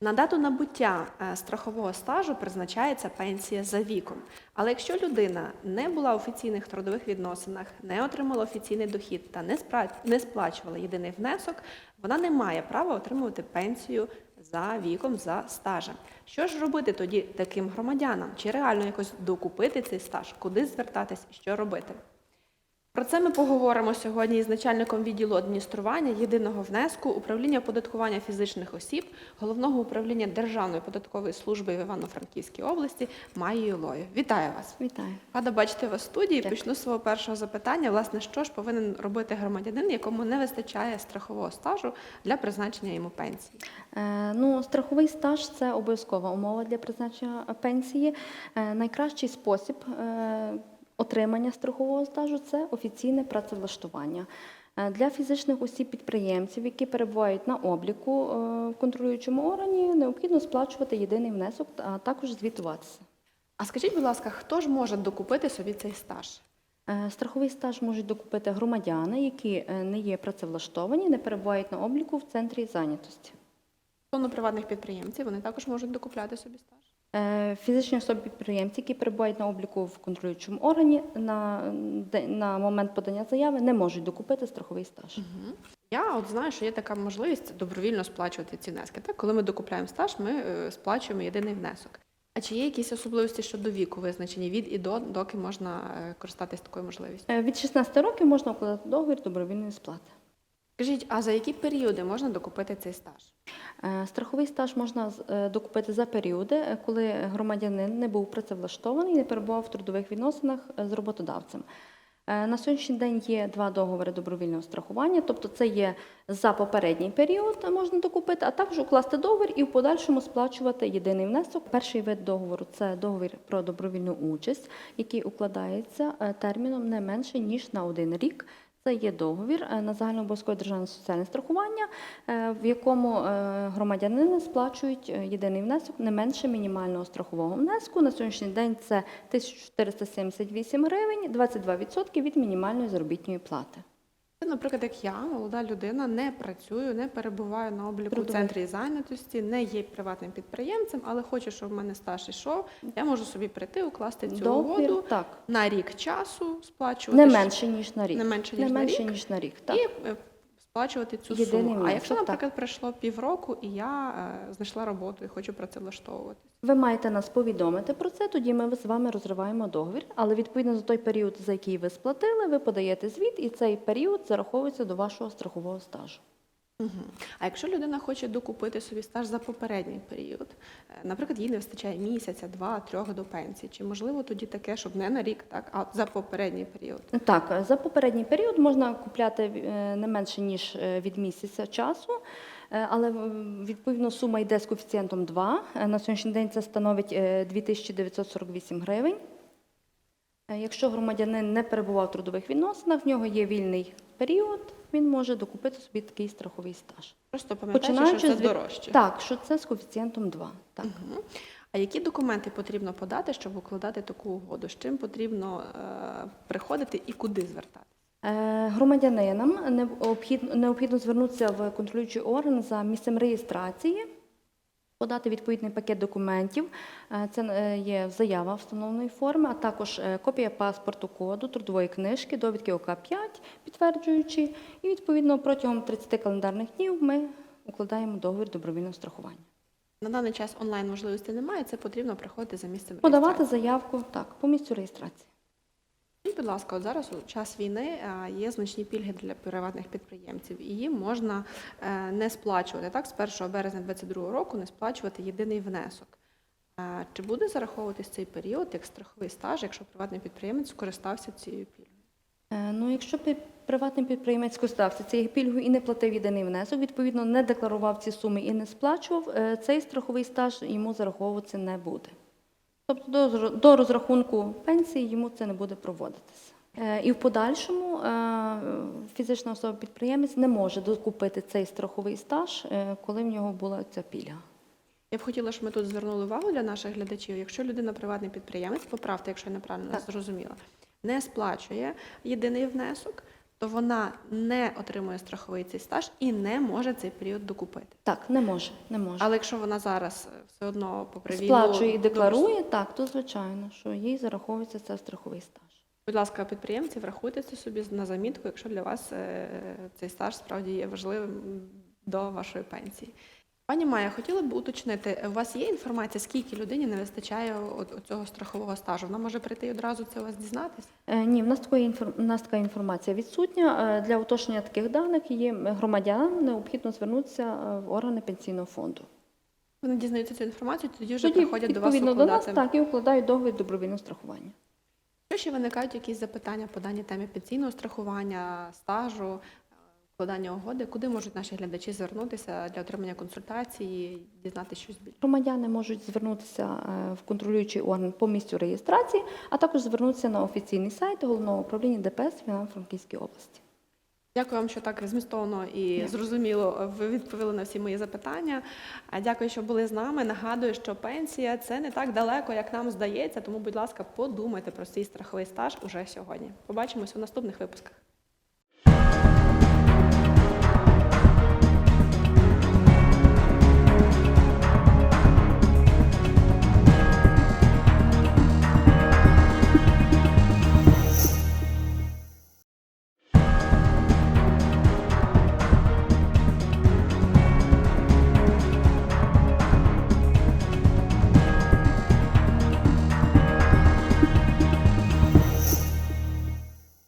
На дату набуття е, страхового стажу призначається пенсія за віком. Але якщо людина не була в офіційних трудових відносинах, не отримала офіційний дохід та не, сплачувала єдиний внесок, вона не має права отримувати пенсію за віком за стажем. Що ж робити тоді таким громадянам? Чи реально якось докупити цей стаж? Куди звертатись що робити? Про це ми поговоримо сьогодні із начальником відділу адміністрування єдиного внеску управління оподаткування фізичних осіб головного управління Державної податкової служби в Івано-Франківській області Маєю Лою. Вітаю вас! Вітаю. Рада бачити вас в студії. Дякую. Почну з свого першого запитання. Власне, що ж повинен робити громадянин, якому не вистачає страхового стажу для призначення йому пенсії? Е, Ну, страховий стаж це обов'язкова умова для призначення пенсії. Е, Найкращий спосіб е, отримання страхового стажу це офіційне працевлаштування. Е, Для фізичних осіб-підприємців, які перебувають на обліку е, в контролюючому органі, необхідно сплачувати єдиний внесок, а також звітуватися. А скажіть, будь ласка, хто ж може докупити собі цей стаж? Е, Страховий стаж можуть докупити громадяни, які не є працевлаштовані, не перебувають на обліку в центрі зайнятості. Стосовно приватних підприємців, вони також можуть докупляти собі стаж. Е, Фізичні особи-підприємці, які перебувають на обліку в контролюючому органі, на, на момент подання заяви не можуть докупити страховий стаж. Я от знаю, що є така можливість добровільно сплачувати ці внески. Так, коли ми докупляємо стаж, ми е, сплачуємо єдиний внесок. А чи є якісь особливості щодо віку визначені від і до, доки можна е, користатись такою можливістю? Від 16 років можна укладати договір добровільної сплати. Скажіть, а за які періоди можна докупити цей стаж? Е, Страховий стаж можна е, докупити за періоди, е, коли громадянин не був працевлаштований, не перебував в трудових відносинах з роботодавцем. На сьогоднішній день є два договори добровільного страхування, тобто це є за попередній період можна докупити, а також укласти договір і в подальшому сплачувати єдиний внесок. Перший вид договору це договір про добровільну участь, який укладається терміном не менше ніж на один рік. Це є договір е, на загальнообов'язкове державне соціальне страхування, е, в якому е, громадянини сплачують єдиний внесок не менше мінімального страхового внеску. На сьогоднішній день це 1478 гривень, 22% від мінімальної заробітної плати. Наприклад, як я, молода людина, не працюю, не перебуваю на обліку в центрі зайнятості, не є приватним підприємцем, але хочу, щоб в мене стаж йшов. Я можу собі прийти, укласти цю Договір угоду так на рік часу, сплачувати не менше ніж на рік. не менше, Не ніж на менше рік. ніж на рік. Так. і е, сплачувати цю Єдиний суму. А якщо, наприклад, пройшло півроку, і я е, знайшла роботу і хочу працевлаштовуватись. Ви маєте нас повідомити про це, тоді ми з вами розриваємо договір. Але відповідно за той період, за який ви сплатили, ви подаєте звіт, і цей період зараховується до вашого страхового стажу. Угу. А якщо людина хоче докупити собі стаж за попередній період, е, наприклад, їй не вистачає місяця, два, трьох до пенсії, чи можливо тоді таке, щоб не на рік, так, а за попередній період? Так, за попередній період можна купляти е, не менше ніж е, від місяця часу, е, але відповідно сума йде з коефіцієнтом 2. Е, На сьогоднішній день це становить е, 2948 гривень. Е, Якщо громадянин не перебував в трудових відносинах, в нього є вільний період, він може докупити собі такий страховий стаж. Просто пам'ятаючи, що це з дорожче. Так, що це з коефіцієнтом 2. Так. Угу. А які документи потрібно подати, щоб укладати таку угоду? З чим потрібно е, приходити і куди звертати? Е, Громадянинам необхідно, необхідно звернутися в контролюючий орган за місцем реєстрації, подати відповідний пакет документів. Е, Це е, є заява встановленої форми, а також е, копія паспорту коду, трудової книжки, довідки ОК-5, підтверджуючи. І відповідно протягом 30 календарних днів ми укладаємо договір добровільного страхування. На даний час онлайн можливості немає, це потрібно приходити за місцем Подавати реєстрації. заявку так по місцю реєстрації. Скажіть, будь ласка, от зараз у час війни е, є значні пільги для приватних підприємців, і їм можна е, не сплачувати так з 1 березня 2022 року, не сплачувати єдиний внесок. Е, Чи буде зараховуватись цей період як страховий стаж, якщо приватний підприємець скористався цією пільгою? Ну, якщо приватний підприємець скористався цією пільгою і не платив єдиний внесок, відповідно не декларував ці суми і не сплачував, цей страховий стаж йому зараховуватися не буде. Тобто до, до розрахунку пенсії йому це не буде проводитися. Е, І в подальшому е, фізична особа-підприємець не може докупити цей страховий стаж, е, коли в нього була ця пільга. Я б хотіла, щоб ми тут звернули увагу для наших глядачів. Якщо людина приватний підприємець, поправте, якщо я неправильно Так. зрозуміла, не сплачує єдиний внесок, то вона не отримує страховий цей стаж і не може цей період докупити. Так, не може, не може. Але якщо вона зараз е, все одно попри війну Сплачує і декларує, декларує, так, то звичайно, що їй зараховується це в страховий стаж. Будь ласка, підприємці, врахуйте це собі на замітку, якщо для вас е, цей стаж справді є важливим до вашої пенсії. Пані Майя, хотіла б уточнити, у вас є інформація, скільки людині не вистачає цього страхового стажу? Вона може прийти і одразу це у вас дізнатись? Е, Ні, в нас такої в нас така інформація відсутня. Е, Для уточнення таких даних її громадянам необхідно звернутися е, в органи пенсійного фонду. Вони дізнаються цю інформацію, тоді вже Тоді, приходять до вас відповідно до нас, укладати. так, і укладають договір добровільного страхування. Якщо ще виникають якісь запитання по даній темі пенсійного страхування, стажу, е, укладання угоди, куди можуть наші глядачі звернутися для отримання консультації, дізнатися щось більше? Громадяни можуть звернутися е, в контролюючий орган по місцю реєстрації, а також звернутися на офіційний сайт головного управління ДПС в Івано-Франківській області. Дякую вам, що так змістовно і зрозуміло ви відповіли на всі мої запитання. Дякую, що були з нами. Нагадую, що пенсія це не так далеко, як нам здається. Тому, будь ласка, подумайте про свій страховий стаж уже сьогодні. Побачимось у наступних випусках.